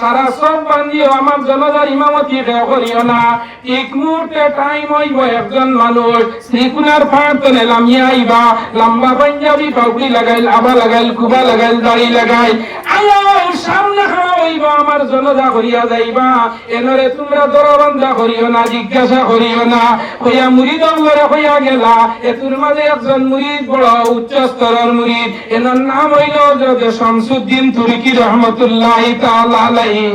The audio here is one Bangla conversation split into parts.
সারা সব আমার ইমামতি করিও না। এক মুহূর্তে টাইম হইব একজন মানুষ। শ্রীকুনার লম্বা পাঞ্জাবি লাগাইল আবা লাগাইল, কুবা লাগাইল, দাড়ি লাগাইল। আয়া, সামনে খাড়া হইব আমার করিয়া যাইবা। এনরে তোমরা করিও না, জিজ্ঞাসা করিও না। হইয়া অঙ্গরে হইয়া গেলা। মাঝে একজন বড় উচ্চ স্তরের মুরিদ এনার নাম হইল শামসুদ্দিন তুর্কি রহমতুল্লাহ আলাইহি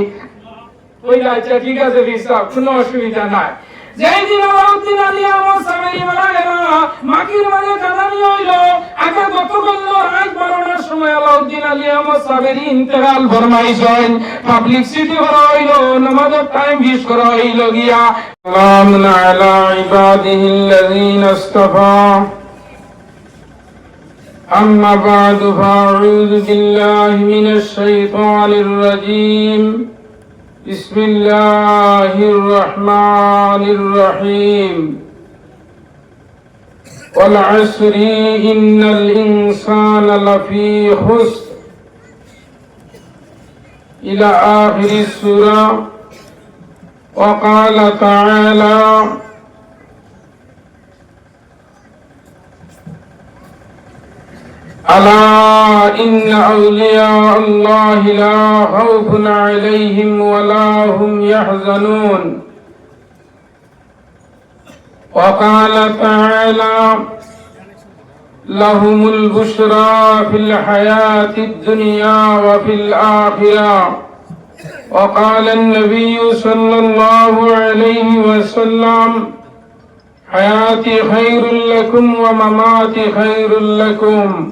কইলা আচ্ছা ঠিক আছে বিশ্বাস কোনো অসুবিধা নাই। যেই আমার সামেরি মাকির মাঝে জানানি হইল, আগে গতকাল রাত বারোটার সময় আলাউদ্দিন আলী আমার সামেরি ইন্তেকাল ফরমাইছেন পাবলিক সিটি করা হইল, নামাজের টাইম বিশ করা হইল গিয়া। أما بعد فأعوذ بالله من الشيطان الرجيم. بسم الله الرحمن الرحيم. والعصر إن الإنسان لفي خسر. إلى آخر السورة. وقال تعالى ألا إن أولياء الله لا خوف عليهم ولا هم يحزنون. وقال تعالى لهم البشرى في الحياة الدنيا وفي الآخرة. وقال النبي صلى الله عليه وسلم حياتي خير لكم ومماتي خير لكم.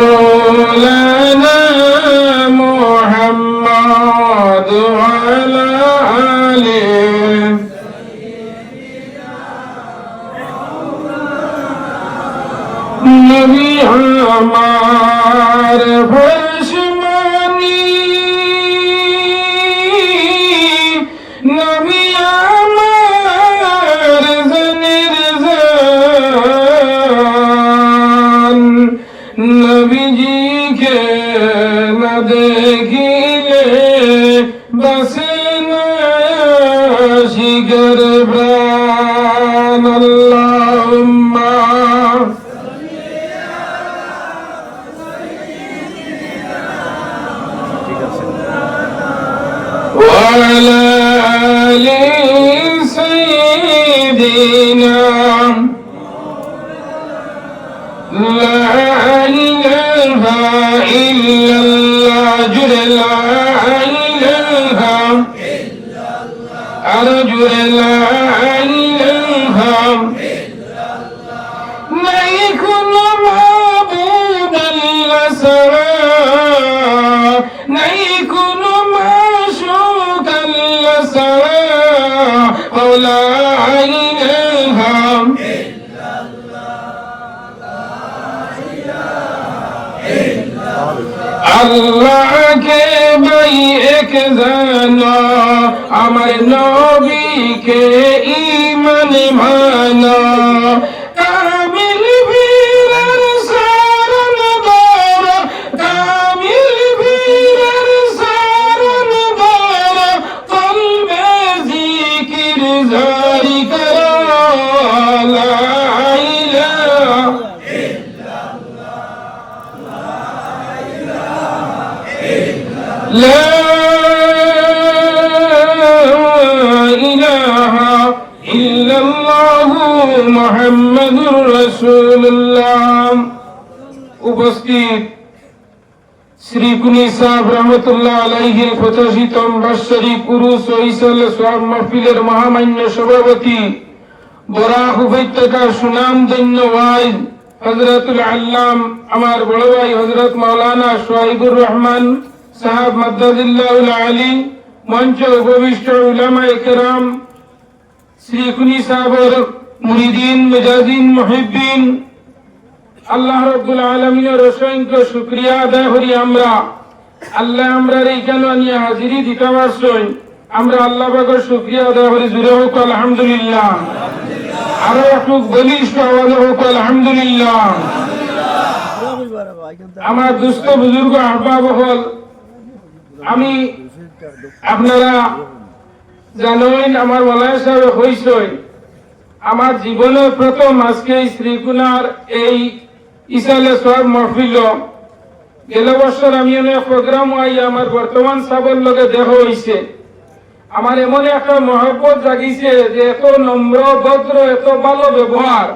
مولانا محمد وعلى آله. فرش قربان اللهم. وعلى آل سيدنا لا إله إلا الله جل أرجو لا إله আল্লাহকে ভাই এক জানা আমার নবীকে ইমান মানা। শ্রী কুনি রহমতুল্লাহ মহামান্য সভাপতি বরাক উপত্যকার সুনাম হজরতুল আল্লাম, আমার বড় ভাই হজরত মাওলানা সোহাইবুর রহমান সাহাব মাদ্দাজিল্লাহুল আলী, মঞ্চ উপবিষ্ট উলামা একরাম শ্রী খুনি সাহাবর মুরিদিন, মেজাজিন, মুহিব্বিন আল্লাহ রব্বুল আলমিনের অসংখ্য শুক্রিয়া আদায় করি আমরা। আল্লাহ আমরা এইখানে নিয়ে হাজিরি দিতে পারছই? আমরা আল্লাহ বাগর শুক্রিয়া আদায় করি। জুড়ে হোক, আলহামদুলিল্লাহ। আরও একটু বলিষ্ঠ আওয়াজে হোক, আলহামদুলিল্লাহ। আমার দুস্থ বুজুর্গ আহবাব হল আমি আপনারা জানেন আমার মলায় সাহেব হইসই আমার জীবনের প্রথম আজকে শ্রীকুনার এই ইসালে সব মহফিল গেল বছর আমি অনেক প্রোগ্রাম আই, আমার বর্তমান সাবর লগে দেহ হইছে। আমার এমন একটা মহব্বত জাগিছে যে এত নম্র, ভদ্র, এত ভালো ব্যবহার।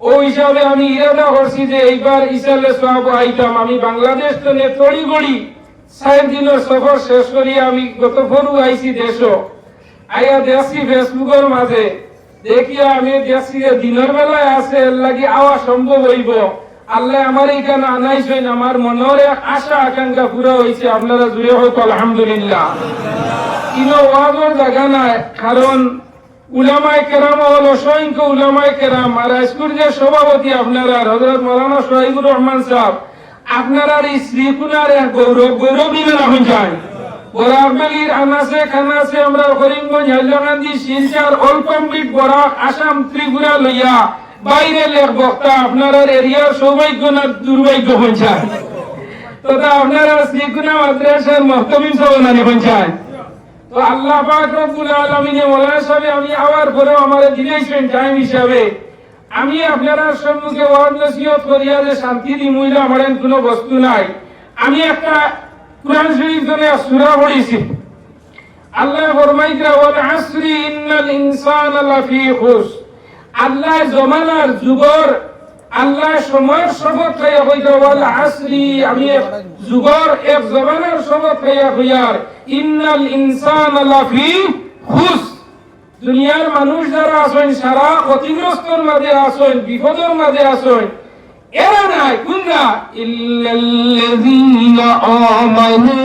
ও হিসাবে আমি ইরাদা করছি যে এইবার ইসালে সব আইতাম। আমি বাংলাদেশ তো তড়ি গড়ি সাত দিনের সফর শেষ করি আমি গত ফরু আইছি দেশ। আইয়া দেখছি ফেসবুকের মাঝে। দেখিয়া আমি দেখছি যে দিনের বেলায় আছে, এর লাগি আওয়া সম্ভব হইব। আল্লাহ আমার এইখানে আনাইছেন, আমার মনের আশা, আকাঙ্ক্ষা পুরো হয়েছে আপনারা জুড়ে হোক, আলহামদুলিল্লাহ। ইনো ওয়াজর জায়গা নাই, কারণ উলামায় কেরাম হল অসংখ্য উলামায় কেরাম। আর আজকুর যে সভাপতি আপনারা হজরত মৌলানা সোহাইবুর রহমান সাহেব, আপনারা এই শ্রীকুনার গৌরব গৌরবী রাখুন যায় বরাকবালির আনাসে খানাসে আমরা করিমগঞ্জ হাইলাকান্দি শিলচর অল কমপ্লিট বরাক আসাম ত্রিপুরা লইয়া বাইরে লেখ বক্তা আপনার এরিয়ার সৌভাগ্য না দুর্ভাগ্য পঞ্চায়েত। তথা আপনারা শ্রীকুনা মাদ্রাসার মহতমিম সভানানি পঞ্চায়েত। তো আল্লাহ পাক রব্বুল আলামিনে ওলা সাহেব, আমি আওয়ার পরেও আমার দিলেছেন টাইম হিসাবে আমি আপনারা সম্মুখে ওয়াজ নসিহত করিয়া যে শান্তি দি মহিলা আমার কোনো বস্তু নাই। আমি একটা কুরআন শরীফ ধরে সূরা পড়েছি আল্লাহ ফরমাইতরা ওয়াল আসরি ইন্নাল ইনসানা লাফি খুস। আল্লাহ জমানার যুগর আল্লাহ সময়ের শপথ খাইয়া কইতা, ওয়াল আসরি, আমি যুগর, এক জমানার শপথ খাইয়া কইয়ার, ইন্নাল ইনসানা লাফি খুস। দুনিয়ার মানুষ যারা আছেন, সারা ক্ষতিগ্রস্তর মাঝে আছেন, বিপদের মাঝে আছেন এরা নাই কোনরা ইল্লাল্লাযীনা আমানু।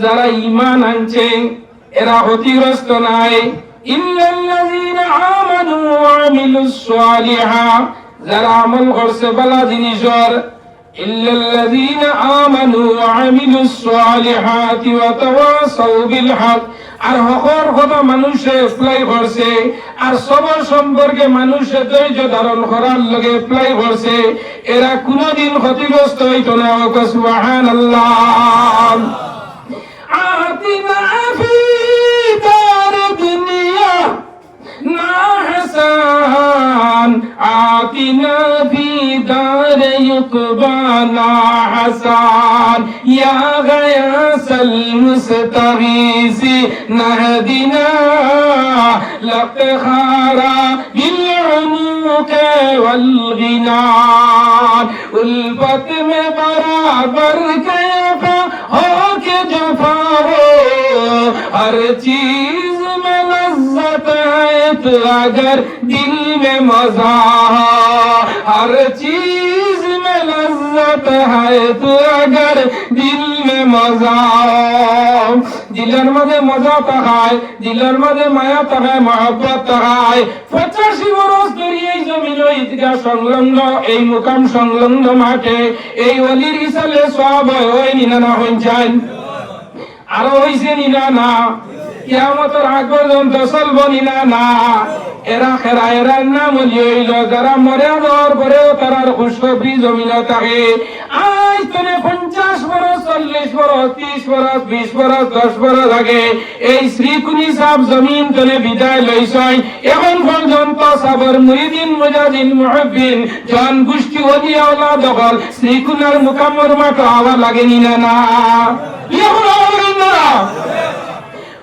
যারা ঈমান আনছে, এরা ক্ষতিগ্রস্ত নাই। ইল্লাল্লাযীনা আমানু ওয়া আমিলুস সালিহাত যারা আমল করছে ভালো জিনিসের। ইল্লাল্লাযীনা আমানু ওয়া আমিলুস সালিহাতি ওয়া তাওয়াসাউ আর হকর কথা মানুষে এপ্লাই করছে আর সবর সম্পর্কে মানুষে ধৈর্য ধারণ করার লগে এপ্লাই করছে এরা কোনোদিন ক্ষতিগ্রস্ত হইত না। সুবাহান আল্লাহ حسن آتنا في دار يقبانا حسن يا غياس المستغيث نهدنا لقخارا بالعنوك والغنان الفت میں برابر کے ہو کے جفا ہو ہر چیز है तो अगर दिल में मजा हो हर चीज में लज्जत है तो अगर दिल में मजा हो দিলের মাঝে মজা তাকায় দিলের মাঝে মায়া তাকায় মহব্বত তাকায় পঁচাশি বরস ধরে এই জমিন ঈদগাহ সংলগ্ন এই মুকাম সংলগ্ন মাঠে এই অলির ইসালে সব হয় ওই নিনা হইন যায় আরো হইছে নিনা না কিয়ামতের আগ পর্যন্ত নিনা না এরা খেরা নাম যারা মরে যাওয়ার পরেও তারার জমিনে থাকে। আজ তুমি পঞ্চাশ বরস চল্লিশ বরস ত্রিশ বরস বিশ বরস দশ বরস আগে এই শ্রীকুনি জমিন বিদায় লইছয় এখন পর্যন্ত সাবর মুরিদিন মুজাদিন মুহব্বিন জন গোষ্ঠী অলিয়াওলা দখল শ্রীকুনার মুকাম্মর মাঠ আবার লাগেনি না না। এখন না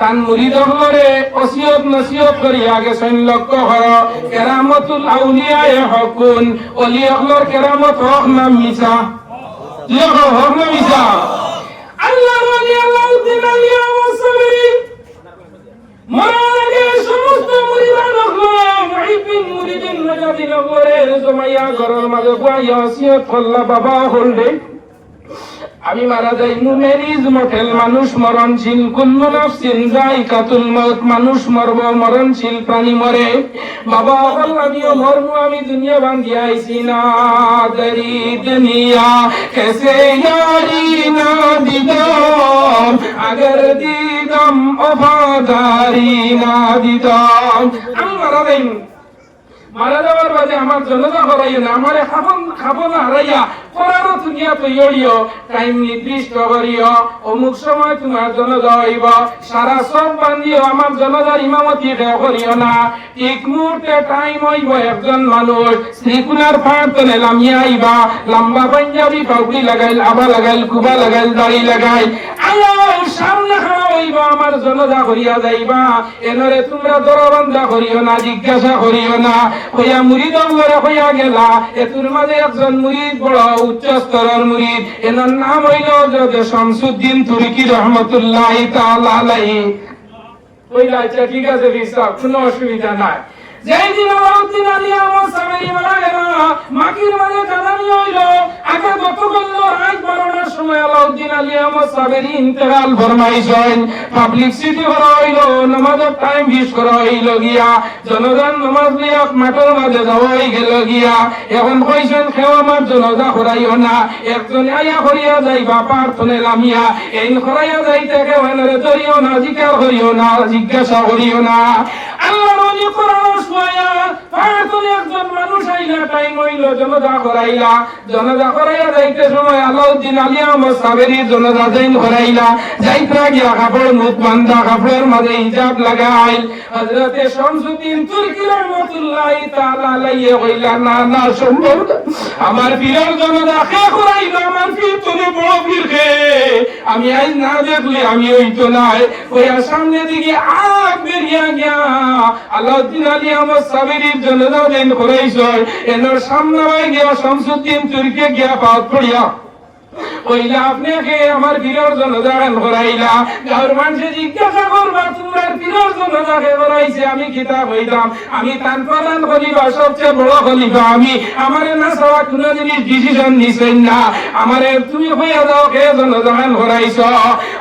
তান মুরিদ হলরে ওসিয়ত নসিয়ত করিয়া গেছেন লক্ষ্য হর। কেরামতুল আউলিয়ায়ে হকুন। অলি হলর কেরামত হক না মিছা। লিখো হক না মিছা। আল্লাহ ওলি আল্লাউদ্দিন আলিয়া ওয়াসাবি মরার আগে সমস্ত মুরিদান হলো মুহিবিন মুরিদিন নাজাদিন জমাইয়া ঘরের মাঝে করলা বাবা আমি মারা যাই মুমেরিজ মঠেল মানুষ মরণশীল, কুল্লু নাফসিন যায়কাতুল মউত, মানুষ মরব, মরণশীল প্রাণী মরে। বাবা বল আমিও মরব, আমি দুনিয়া বান্ধি আইছি না দরি দুনিয়া। কেসে ইয়ারি না দিদম, আগর দিদম ওফাদারি না দিদম। আমি মারা যাই মারা যাওয়ার বাদে আমার জনতা করাইও না, আমারে খাবন খাব হারাইয়া করারও দুনিয়া তৈরিও টাইম নির্দিষ্ট করিও, অমুক সময় তোমার জনতা হইব, সারা সব বান্ধিও, আমার জনতার ইমামতি করিও না। ঠিক মুহূর্তে টাইম হইব একজন মানুষ শ্রীকুনার প্রার্থনে লামিয়া আইবা, লম্বা পাঞ্জাবি পাউডি লাগাইল আবা লাগাইল, কুবা লাগাইল, দাড়ি লাগাইল। আয়া, সামনে হইব, আমার জনতা করিয়া যাইবা। এনরে তোমরা দরবন্ধা করিও না, জিজ্ঞাসা করিও না। হইয়া মুরিদ অঙ্গরে হইয়া গেলা। এতুর মাঝে একজন মুরিদ বড় উচ্চ স্তরের মুরিদ এনার নাম হইল শামসুদ্দিন তুর্কি রহমতুল্লাহ আচ্ছা ঠিক আছে অসুবিধা নাই। মারা মাকির জানানি আগে সময় আলাউদ্দিন হইল। নামাজের টাইম করা হইল গিয়া। জনগণ লিয়া মাঠের মাঝে যাওয়াই গেল গিয়া। এখন কইছেন খেও আমার জনজা করাইও না একজন আয়া করিয়া যাইবা প্রার্থনে লামিয়া। এই করাইয়া যাইতে কেউ এনরে ধরিও না জিজ্ঞাসা করিও না, জিজ্ঞাসা করিও না। আল্লাহ নবী কোরআন শুনায়া প্রার্থনে একজন মানুষ আইলা টাইম হইল জনজা করাইলা জনজা করাইয়া যাইতে সময় আলাউদ্দিন আলী আহমদ সাবেরি জনজা যাইন করাইলা যাইত্রা গিয়া কাপড় মুখ বান্ধা কাপড়ের মাঝে হিজাব লাগাইল। হযরতে শামসুদ্দিন তুর্কি আমি আজ না দেখলে আমি হইতো নাই। ওইয়া সামনে দিকে আগ বেরিয়া গিয়া আলাউদ্দিন আলী আহমদ সাবেরির জনজা দিন করাইছ এনার সামনে গিয়া শামসুদ্দিন তুর্কে গিয়া পাত পড়িয়া কইলা, আপনাকে আমার পীরের জনজা গান করাইলা। গাঁর মানুষে জিজ্ঞাসা করবা তোমার পীরের জনজা কে করাইছে, আমি কিতাব হইতাম আমি তান প্রধান খলিফা, সবচেয়ে বড় খলিফা আমি। আমারে না সবা কোন জিনিস ডিসিশন নিছেন না। আমারে তুমি হইয়া যাও, কে জনজা গান করাইছ?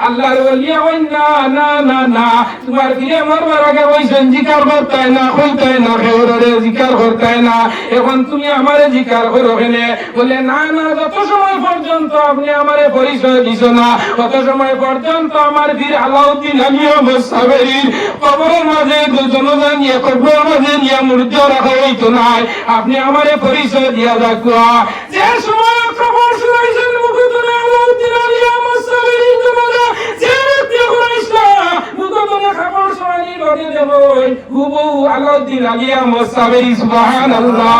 আল্লাহর ওলিয়া কই না না না না। তোমার পীরে মরবার আগে কইছেন জিকার করতাই না, কইতাই না কেউরে জিকার করতাই না। এখন তুমি আমারে জিকার করো কেনে? বলে, না না, যত সময় পর্যন্ত আপনি আমারে পরিচয় দিছ না। তত সময় পর্যন্ত আমার বীর আলাউদ্দিন আমিও মুসাবেরির কবরের মাঝে জনতা নিয়ে কবরের মাঝে নিয়ে মূর্য রাখা হইতো নাই। আপনি আমারে পরিচয় দিয়া রাখুয়া যে সময় খবর শুনাইছেন দেব হুবু আলাউদ্দিন আলিয়া মুসাবেরি সুবহানাল্লাহ।